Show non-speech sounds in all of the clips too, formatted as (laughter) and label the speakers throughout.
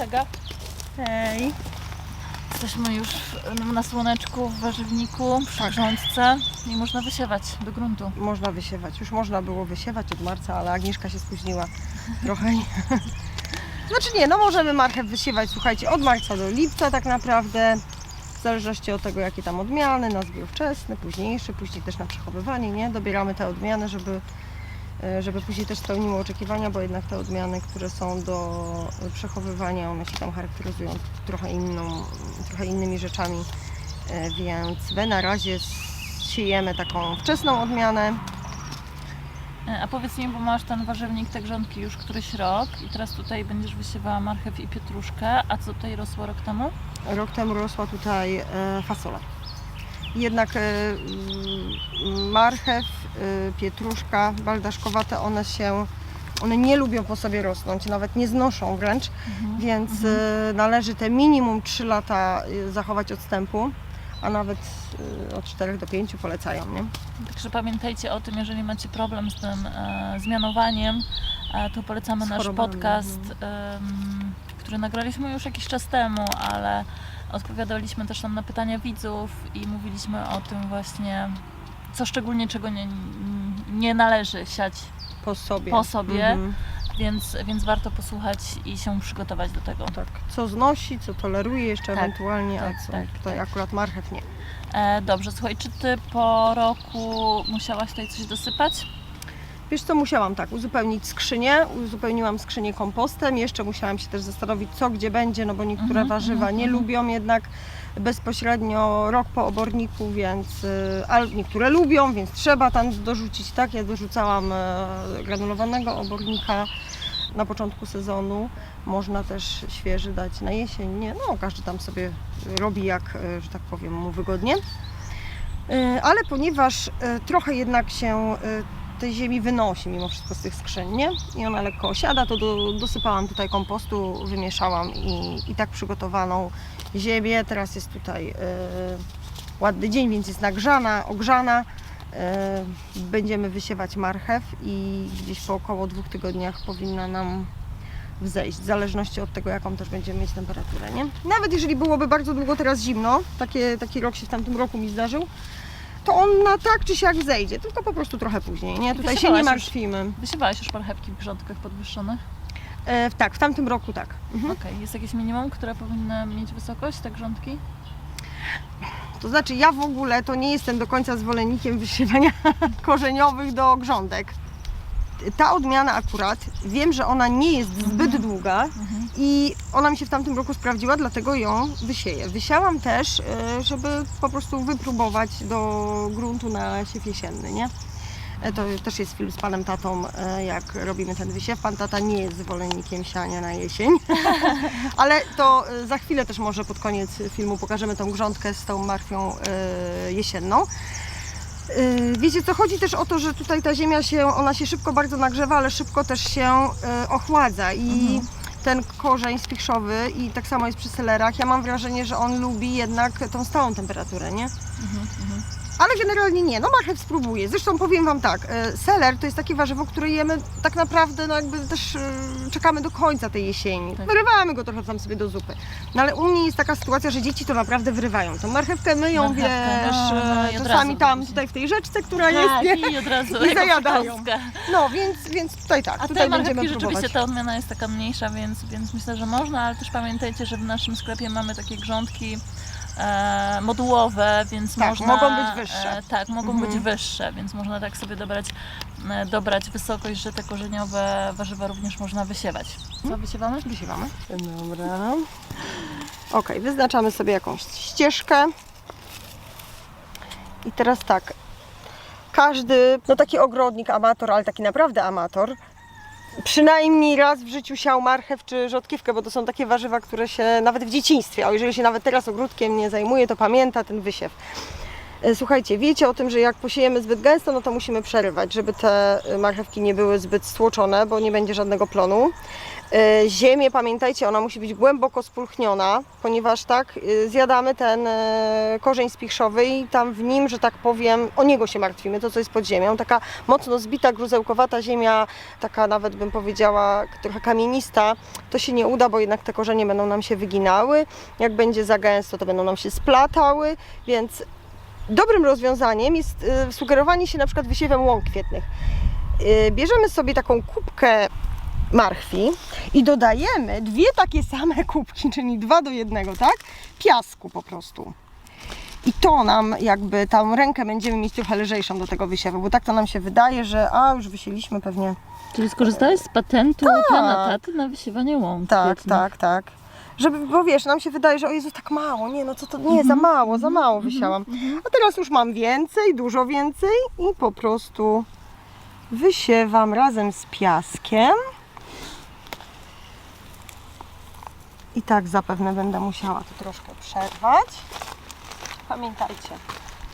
Speaker 1: Aga. Hej. Jesteśmy już na słoneczku, w warzywniku, przy grządce i można wysiewać do gruntu.
Speaker 2: Można wysiewać. Już można było wysiewać od marca, ale Agnieszka się spóźniła trochę. (laughs) Znaczy nie, no możemy marchew wysiewać, słuchajcie, od marca do lipca tak naprawdę. W zależności od tego, jakie tam odmiany, na zbiór wczesny, późniejszy, później też na przechowywanie, nie? Dobieramy te odmiany, żeby, żeby później też spełniły oczekiwania, bo jednak te odmiany, które są do przechowywania, one się tam charakteryzują trochę, inną, trochę innymi rzeczami, E, więc my na razie siejemy taką wczesną odmianę,
Speaker 1: E, A powiedz mi, bo masz ten warzywnik, te grządki już któryś rok i teraz tutaj będziesz wysiewała marchew i pietruszkę, a co tutaj rosło rok temu?
Speaker 2: Rok temu rosła tutaj e, fasola. Jednak e, marchew, e, pietruszka, baldaszkowate, one się, one nie lubią po sobie rosnąć, nawet nie znoszą wręcz, więc e, należy te minimum 3 lata e, zachować odstępu, a nawet e, od 4 do 5 polecają, nie?
Speaker 1: Także pamiętajcie o tym, jeżeli macie problem z tym e, zmianowaniem, e, to polecamy nasz podcast, em, który nagraliśmy już jakiś czas temu, ale odpowiadaliśmy też tam na pytania widzów i mówiliśmy o tym właśnie, co szczególnie czego nie, nie należy siać
Speaker 2: Po sobie.
Speaker 1: po sobie,
Speaker 2: Mhm.
Speaker 1: więc, więc warto posłuchać i się przygotować do tego.
Speaker 2: Tak, co znosi, co toleruje jeszcze
Speaker 1: Tak,
Speaker 2: ewentualnie,
Speaker 1: tak,
Speaker 2: a co
Speaker 1: tak,
Speaker 2: tutaj
Speaker 1: tak.
Speaker 2: akurat marchew nie.
Speaker 1: E, dobrze, słuchaj, czy ty po roku musiałaś tutaj coś dosypać?
Speaker 2: Wiesz co, musiałam tak, uzupełnić skrzynię, uzupełniłam skrzynię kompostem, jeszcze musiałam się też zastanowić co, gdzie będzie, no bo niektóre
Speaker 1: Mhm,
Speaker 2: warzywa
Speaker 1: mhm,
Speaker 2: nie
Speaker 1: mhm.
Speaker 2: lubią jednak bezpośrednio rok po oborniku, więc, y, ale niektóre lubią, więc trzeba tam dorzucić, tak, ja dorzucałam e, granulowanego obornika na początku sezonu, można też świeży dać na jesień, nie, no każdy tam sobie robi jak, e, że tak powiem, mu wygodnie. E, Ale ponieważ e, trochę jednak się e, tej ziemi wynosi mimo wszystko z tych skrzyń, nie? I ona lekko osiada, to do, dosypałam tutaj kompostu, wymieszałam i, i tak przygotowaną ziemię. Teraz jest tutaj e, ładny dzień, więc jest nagrzana, ogrzana. E, będziemy wysiewać marchew i gdzieś po około dwóch tygodniach powinna nam wzejść, w zależności od tego, jaką też będziemy mieć temperaturę, nie? Nawet jeżeli byłoby bardzo długo teraz zimno, takie, taki rok się w tamtym roku mi zdarzył, to on na tak czy siak zejdzie, tylko po prostu trochę później, nie? Tutaj się nie
Speaker 1: Wysiewałaś już-
Speaker 2: martwimy.
Speaker 1: Już marchewki w grządkach podwyższonych?
Speaker 2: E, tak, w tamtym roku tak. Mhm.
Speaker 1: Okej, jest jakieś minimum, które powinny mieć wysokość, te grządki?
Speaker 2: To znaczy ja w ogóle to nie jestem do końca zwolennikiem wysiewania (laughs) korzeniowych do grządek. Ta odmiana akurat, wiem, że ona nie jest zbyt długa
Speaker 1: Mhm.
Speaker 2: i ona mi się w tamtym roku sprawdziła, dlatego ją wysieję. Wysiałam też, e, żeby po prostu wypróbować do gruntu na siew jesienny, nie? E, To też jest film z panem tatą, e, jak robimy ten wysiew. Pan tata nie jest zwolennikiem siania na jesień, (laughs) ale to za chwilę też może pod koniec filmu pokażemy tą grządkę z tą martwią e, jesienną. E, Wiecie co, chodzi też o to, że tutaj ta ziemia się, ona się szybko bardzo nagrzewa, ale szybko też się e, ochładza. I ten korzeń spichrzowy i tak samo jest przy selerach, ja mam wrażenie, że on lubi jednak tą stałą temperaturę, nie? Ale generalnie nie, no marchew spróbuję. Zresztą powiem Wam tak, e, seler to jest takie warzywo, które jemy tak naprawdę, no jakby też e, czekamy do końca tej jesieni.
Speaker 1: Tak.
Speaker 2: Wyrywamy go trochę tam sobie do zupy. No ale u mnie jest taka sytuacja, że dzieci to naprawdę wyrywają. Tą marchewkę myją,
Speaker 1: Marchewkę,
Speaker 2: wiesz,
Speaker 1: no, no,
Speaker 2: czasami tam tutaj w tej rzeczce, która
Speaker 1: Tak,
Speaker 2: jest, nie?
Speaker 1: i od razu
Speaker 2: I zajadają. No, więc, więc tutaj tak,
Speaker 1: A
Speaker 2: tutaj będziemy próbować.
Speaker 1: rzeczywiście ta odmiana jest taka mniejsza, więc, więc myślę, że można, ale też pamiętajcie, że w naszym sklepie mamy takie grządki e, modułowe, więc
Speaker 2: Tak,
Speaker 1: można...
Speaker 2: mogą być wyższe.
Speaker 1: E, tak, mogą
Speaker 2: Mhm.
Speaker 1: być wyższe, więc można tak sobie dobrać, e, dobrać wysokość, że te korzeniowe warzywa również można wysiewać. Co wysiewamy?
Speaker 2: Wysiewamy. Dobra. Ok, wyznaczamy sobie jakąś ścieżkę. I teraz tak. Każdy, no taki ogrodnik, amator, ale taki naprawdę amator, przynajmniej raz w życiu siał marchew czy rzodkiewkę, bo to są takie warzywa, które się nawet w dzieciństwie, a jeżeli się nawet teraz ogródkiem nie zajmuje, to pamięta ten wysiew. E, Słuchajcie, wiecie o tym, że jak posiejemy zbyt gęsto, no to musimy przerywać, żeby te e, marchewki nie były zbyt stłoczone, bo nie będzie żadnego plonu. E, Ziemię, pamiętajcie, ona musi być głęboko spulchniona, ponieważ tak e, zjadamy ten e, korzeń spichrzowy i tam w nim, że tak powiem, o niego się martwimy, to co jest pod ziemią. Taka mocno zbita, gruzełkowata ziemia, taka nawet bym powiedziała trochę kamienista, to się nie uda, bo jednak te korzenie będą nam się wyginały. Jak będzie za gęsto, to będą nam się splatały, więc dobrym rozwiązaniem jest e, sugerowanie się na przykład wysiewem łąk kwietnych. E, Bierzemy sobie taką kubkę marchwi i dodajemy dwie takie same (laughs) kubki, czyli dwa do jednego, tak? Piasku po prostu. I to nam jakby tą rękę będziemy mieć trochę lżejszą do tego wysiewu, bo tak to nam się wydaje, że a już wysieliśmy pewnie.
Speaker 1: Czyli skorzystałeś z patentu pana taty na wysiewanie łąk
Speaker 2: Tak, tak, tak. Żeby, bo wiesz, nam się wydaje, że o Jezu, tak mało, nie no co to, nie, za mało, za mało wysiałam. A teraz już mam więcej, dużo więcej i po prostu wysiewam razem z piaskiem. I tak zapewne będę musiała to troszkę przerwać. Pamiętajcie,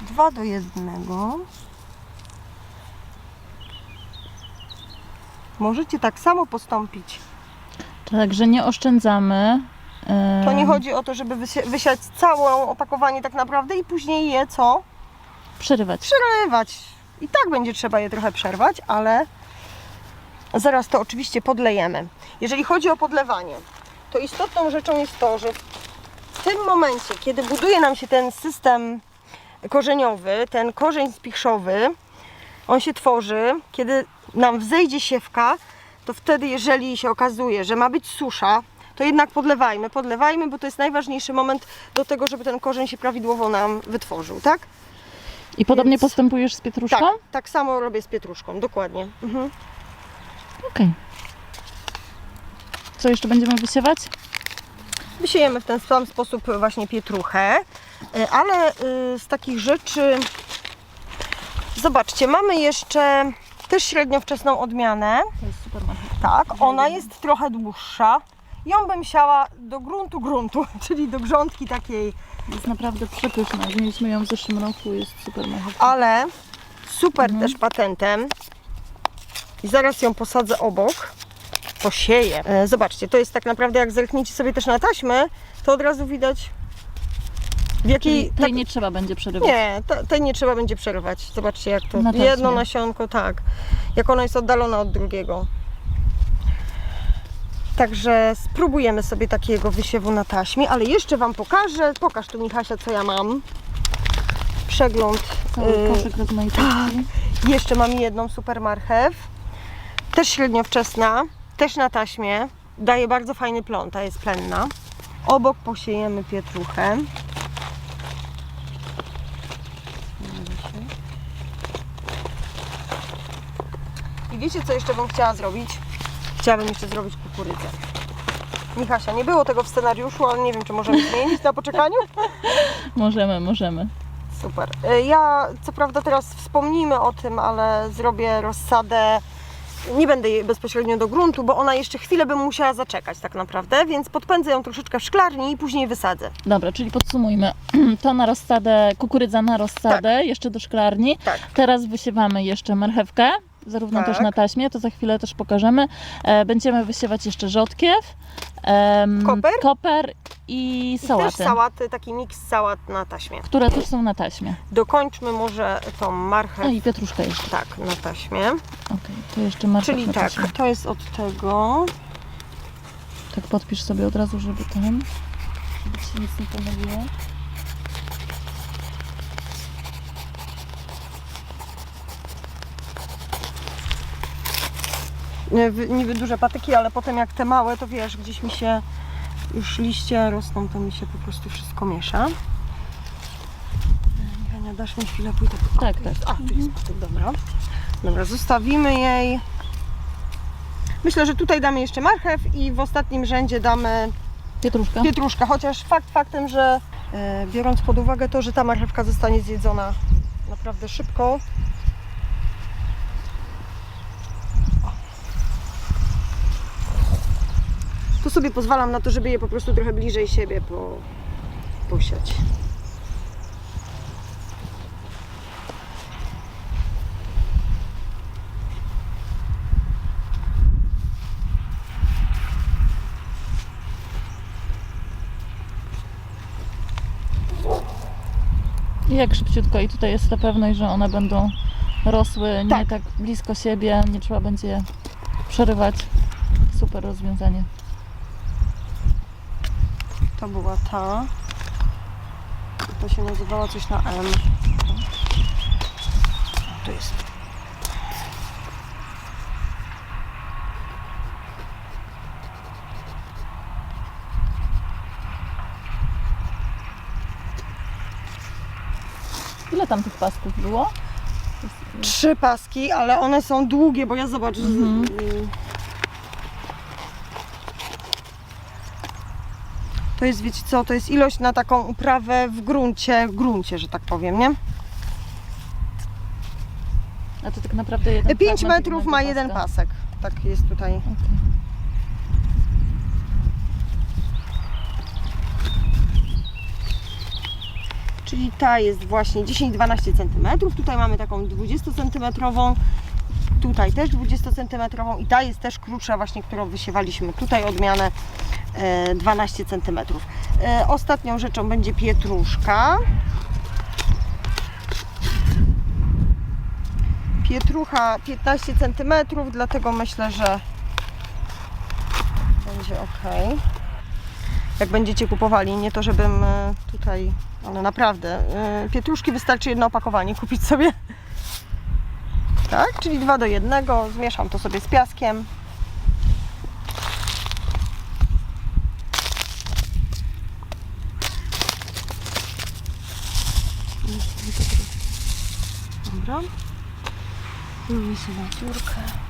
Speaker 2: dwa do jednego. Możecie tak samo postąpić.
Speaker 1: Także nie oszczędzamy.
Speaker 2: To nie chodzi o to, żeby wysiać całe opakowanie tak naprawdę i później je co?
Speaker 1: Przerywać.
Speaker 2: Przerywać. I tak będzie trzeba je trochę przerwać, ale zaraz to oczywiście podlejemy. Jeżeli chodzi o podlewanie, to istotną rzeczą jest to, że w tym momencie, kiedy buduje nam się ten system korzeniowy, ten korzeń spichrzowy, on się tworzy, kiedy nam wzejdzie siewka, to wtedy, jeżeli się okazuje, że ma być susza, to jednak podlewajmy, podlewajmy, bo to jest najważniejszy moment do tego, żeby ten korzeń się prawidłowo nam wytworzył, tak?
Speaker 1: I podobnie
Speaker 2: Więc-
Speaker 1: postępujesz z pietruszką?
Speaker 2: Tak, tak samo robię z pietruszką, dokładnie. Mhm.
Speaker 1: Okej. Co jeszcze będziemy wysiewać?
Speaker 2: Wysiejemy w ten sam sposób właśnie pietruchę, y, ale y, z takich rzeczy, zobaczcie, mamy jeszcze też średnio wczesną odmianę,
Speaker 1: To jest super
Speaker 2: tak, ona jest trochę dłuższa. Ją bym siała do gruntu gruntu, (laughs) czyli do grządki takiej,
Speaker 1: Jest naprawdę przepyszna. Mieliśmy ją w zeszłym roku, jest super marchew.
Speaker 2: ale super też patentem. I zaraz ją posadzę obok, posieję. E, Zobaczcie, to jest tak naprawdę, jak zerkniecie sobie też na taśmę, to od razu widać w jakiej...
Speaker 1: Czyli tej
Speaker 2: tak-
Speaker 1: nie trzeba będzie przerywać.
Speaker 2: Nie, te- tej nie trzeba będzie przerywać. Zobaczcie jak to.
Speaker 1: Na.
Speaker 2: Jedno nasionko, tak. Jak ono jest oddalone od drugiego. Także spróbujemy sobie takiego wysiewu na taśmie, ale jeszcze Wam pokażę. Pokaż tu Michasia, co ja mam. Przegląd.
Speaker 1: Cały
Speaker 2: y,
Speaker 1: koszyk rozmaitości.
Speaker 2: jeszcze mam jedną super marchew. Też średnio wczesna, też na taśmie. Daje bardzo fajny plon, ta jest plenna. Obok posiejemy pietruchę. I wiecie co jeszcze bym chciała zrobić? Chciałabym jeszcze zrobić kukurydzę. Michasia, nie było tego w scenariuszu, ale nie wiem, czy możemy zmienić na poczekaniu. (laughs)
Speaker 1: Możemy, możemy.
Speaker 2: Super. E, Ja co prawda teraz wspomnijmy o tym, ale zrobię rozsadę. Nie będę jej bezpośrednio do gruntu, bo ona jeszcze chwilę bym musiała zaczekać tak naprawdę, więc podpędzę ją troszeczkę w szklarni i później wysadzę.
Speaker 1: Dobra, czyli podsumujmy. (clears throat) To na rozsadę, kukurydza na rozsadę, jeszcze do szklarni.
Speaker 2: Tak.
Speaker 1: Teraz wysiewamy jeszcze marchewkę, zarówno
Speaker 2: Tak.
Speaker 1: też na taśmie, to za chwilę też pokażemy. E, będziemy wysiewać jeszcze rzodkiew,
Speaker 2: Koper?
Speaker 1: koper i
Speaker 2: I
Speaker 1: sałaty,
Speaker 2: też sałaty, taki miks sałat na taśmie.
Speaker 1: które też są na taśmie.
Speaker 2: Dokończmy może tą marchew.
Speaker 1: No i pietruszkę jeszcze.
Speaker 2: Tak, na taśmie.
Speaker 1: Okej, to jeszcze marchew
Speaker 2: Czyli
Speaker 1: na
Speaker 2: tak,
Speaker 1: taśmie.
Speaker 2: to jest od tego.
Speaker 1: Tak podpisz sobie od razu, żeby ten, żeby ci się nic nie pomyliło.
Speaker 2: Niby duże patyki, ale potem jak te małe, to wiesz, gdzieś mi się już liście rosną, to mi się po prostu wszystko miesza. Michania, dasz mi chwilę, pójdę po...
Speaker 1: Tak, tak.
Speaker 2: A, tu jest patyk, dobra. Dobra, zostawimy jej. Myślę, że tutaj damy jeszcze marchew i w ostatnim rzędzie damy
Speaker 1: Pietruszka.
Speaker 2: pietruszkę, chociaż fakt faktem, że e, biorąc pod uwagę to, że ta marchewka zostanie zjedzona naprawdę szybko, sobie pozwalam na to, żeby je po prostu trochę bliżej siebie po, posiać.
Speaker 1: I jak szybciutko. I tutaj jest ta pewność, że one będą rosły nie
Speaker 2: tak,
Speaker 1: tak blisko siebie, nie trzeba będzie je przerywać. Super rozwiązanie.
Speaker 2: To była ta. To się nazywała coś na M. To jest.
Speaker 1: Ile tam tych pasków było?
Speaker 2: Trzy paski, ale one są długie, bo ja zobacz. z-
Speaker 1: Mhm.
Speaker 2: y, To jest, wiecie co, to jest ilość na taką uprawę w gruncie, w gruncie, że tak powiem, nie?
Speaker 1: A to tak naprawdę jeden
Speaker 2: 5
Speaker 1: fragment
Speaker 2: metrów
Speaker 1: jednego
Speaker 2: ma
Speaker 1: paska.
Speaker 2: jeden pasek. Tak jest tutaj.
Speaker 1: Okej.
Speaker 2: Czyli ta jest właśnie 10-12 cm. Tutaj mamy taką 20 cm. Tutaj też 20 cm i ta jest też krótsza właśnie, którą wysiewaliśmy. Tutaj odmianę 12 cm. E, Ostatnią rzeczą będzie pietruszka. Pietrucha 15 cm, dlatego myślę, że będzie ok. Jak będziecie kupowali, nie to żebym e, tutaj, ale naprawdę, e, pietruszki wystarczy jedno opakowanie kupić sobie. Tak, czyli dwa do jednego, zmieszam to sobie z piaskiem. Dobra. Lubię sobie na piórkę.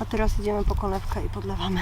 Speaker 2: A teraz idziemy po konewkę i podlewamy.